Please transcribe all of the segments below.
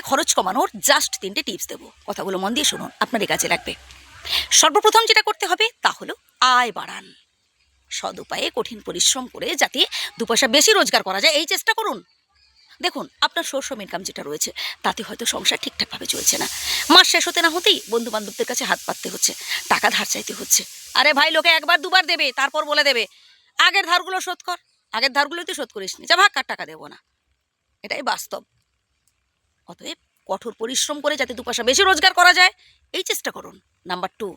খরচ কমানোর জাস্ট তিনটে টিপস দেবো। কথাগুলো মন দিয়ে শুনুন, আপনারই কাছে লাগবে। সর্বপ্রথম যেটা করতে হবে, তা হলো আয় বাড়ান। সদ উপায়ে কঠিন পরিশ্রম করে যাতে দু পয়সা বেশি রোজগার করা যায়, এই চেষ্টা করুন। দেখুন, আপনার সোর্স অফ ইনকাম যেটা রয়েছে, তাতে হয়তো সংসার ঠিকঠাকভাবে চলছে না। মাস শেষ হতে না হতেই বন্ধু বান্ধবদের কাছে হাত পাততে হচ্ছে, টাকা ধার চাইতে হচ্ছে। আরে ভাই, লোকে একবার দুবার দেবে, তারপর বলে দেবে। আগের ধারগুলো শোধ কর, আগের ধারগুলোই তো শোধ করিস নি যা ভাগ টাকা দেবো না? এটাই বাস্তব। অতএব কঠোর পরিশ্রম করে যাতে দু পয়সা বেশি রোজগার করা যায়, এই চেষ্টা করুন। নাম্বার টু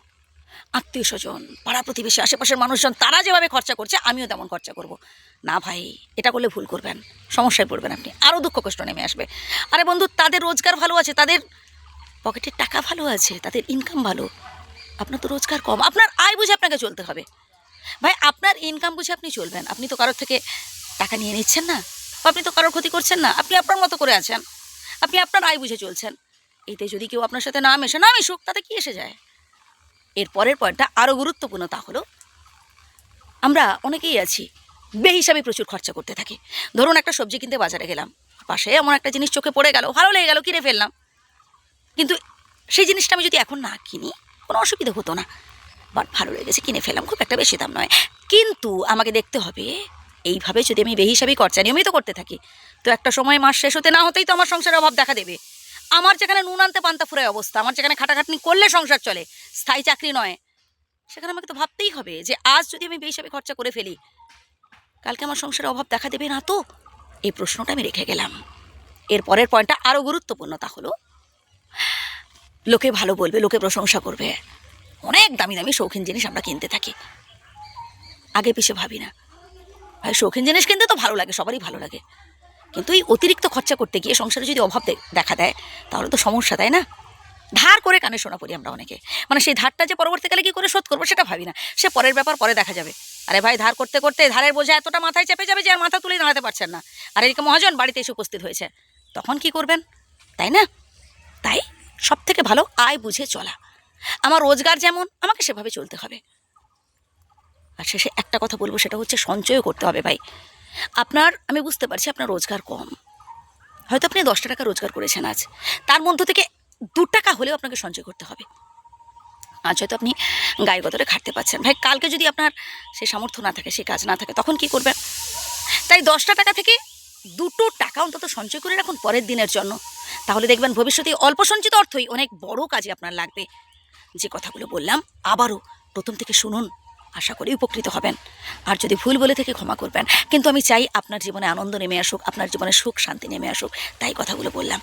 আত্মীয় স্বজন, পাড়া প্রতিবেশী, আশেপাশের মানুষজন, তারা যেভাবে খরচা করছে, আমিও তেমন খরচা করব। না ভাই, এটা করলে ভুল করবেন, সমস্যায় পড়বেন আপনি আরও দুঃখ কষ্ট নেমে আসবে। আরে বন্ধু, তাদের রোজগার ভালো আছে, তাদের পকেটের টাকা ভালো আছে, তাদের ইনকাম ভালো। আপনার তো রোজগার কম, আপনার আয় বুঝে আপনাকে চলতে হবে। ভাই, আপনার ইনকাম বুঝে আপনি চলবেন, আপনি তো কারোর থেকে টাকা নিয়ে নিচ্ছেন না, আপনি তো কারোর ক্ষতি করছেন না, আপনি আপনার মতো করে আছেন। আপনি আপনার আয় বুঝে চলছেন। এতে যদি কেউ আপনার সাথে না মেশে, না মিশুক, তাতে কী এসে যায়? এর পরের পয়েন্টটা আরও গুরুত্বপূর্ণ তা হলো, আমরা অনেকেই আছি, বেহিসাবে প্রচুর খরচা করতে থাকি। ধরুন একটা সবজি কিনতে বাজারে গেলাম, পাশে এমন একটা জিনিস চোখে পড়ে গেল, ভালো লেগে গেল, কিনে ফেললাম। কিন্তু সেই জিনিসটা আমি যদি এখন না কিনি, কোনো অসুবিধা হতো না। বাট ভালো লেগেছে, কিনে ফেললাম, খুব একটা বেশি দাম নয়। কিন্তু আমাকে দেখতে হবে এইভাবে যদি আমি বেহিসাবি খরচা নিয়মিত করতে থাকি, তো একটা সময় মাস শেষ হতে না হতেই তো আমার সংসারের অভাব দেখা দেবে। আমার যেখানে নুন আনতে পান্তা ফুরায় অবস্থা, আমার যেখানে খাটাখাটনি করলে সংসার চলে, স্থায়ী চাকরি নয়, সেখানে আমাকে তো ভাবতেই হবে যে আজ যদি আমি বেহিসাবে খরচা করে ফেলি, কালকে আমার সংসারে অভাব দেখা দেবে না তো? এই প্রশ্নটা আমি রেখে গেলাম। এর পরের পয়েন্টটা আরও গুরুত্বপূর্ণ, তা হলো, লোকে ভালো বলবে, লোকে প্রশংসা করবে। অনেক দামি দামি শৌখিন জিনিস আমরা কিনতে থাকি। আগে পিছে ভাবি না। ভাই শৌখিন জিনিস কিনতে তো ভালো লাগে, সবারই ভালো লাগে। কিন্তু এই অতিরিক্ত খরচা করতে গিয়ে সংসারে যদি অভাব দেখা দেয়, তাহলে তো সমস্যা, তাই না? ধার করে কানে শোনা পড়ি আমরা অনেকে। মানে সেই ধারটা যে পরবর্তীকালে কী করে শোধ করব সেটা ভাবি না। সে পরের ব্যাপার, পরে দেখা যাবে। আরে ভাই, ধার করতে করতে ধারের বোঝা এতটা মাথায় চেপে যাবে যে আর মাথা তুলে দাঁড়াতে পারছেন না। আর এদিকে মহাজন বাড়িতে এসে উপস্থিত হয়েছে। তখন কি করবেন? তাই না? তাই সব থেকে ভালো আয় বুঝে চলা। আমার রোজগার যেমন, আমাকে সেভাবে চলতে হবে। আর শেষে একটা কথা বলব, সেটা হচ্ছে সঞ্চয় করতে হবে ভাই। আপনার, আমি বুঝতে পারছি আপনার রোজগার কম। হয়তো আপনি দশটা টাকা রোজগার করেছেন আজ। তার মধ্য থেকে দু টাকা হলেও আপনাকে সঞ্চয় করতে হবে। আজ হয়তো আপনি গায়ে গতরে খাটতে পারছেন। ভাই, কালকে যদি আপনার সে সামর্থ্য না থাকে, সে কাজ না থাকে, তখন কি করবেন? তাই দশটা টাকা থেকে দুটো টাকা অন্তত সঞ্চয় করে রাখুন পরের দিনের জন্য। তাহলে দেখবেন ভবিষ্যতে অল্প সঞ্চিত অর্থই অনেক বড় কাজে আপনার লাগবে। যে কথাগুলো বললাম, আবারও প্রথম থেকে শুনুন। আশা করি উপকৃত হবেন। আর যদি ভুল বলে থেকে ক্ষমা করবেন, কিন্তু আমি চাই আপনার জীবনে আনন্দ নেমে আসুক, আপনার জীবনে সুখ, শান্তি নেমে আসুক, তাই কথাগুলো বললাম।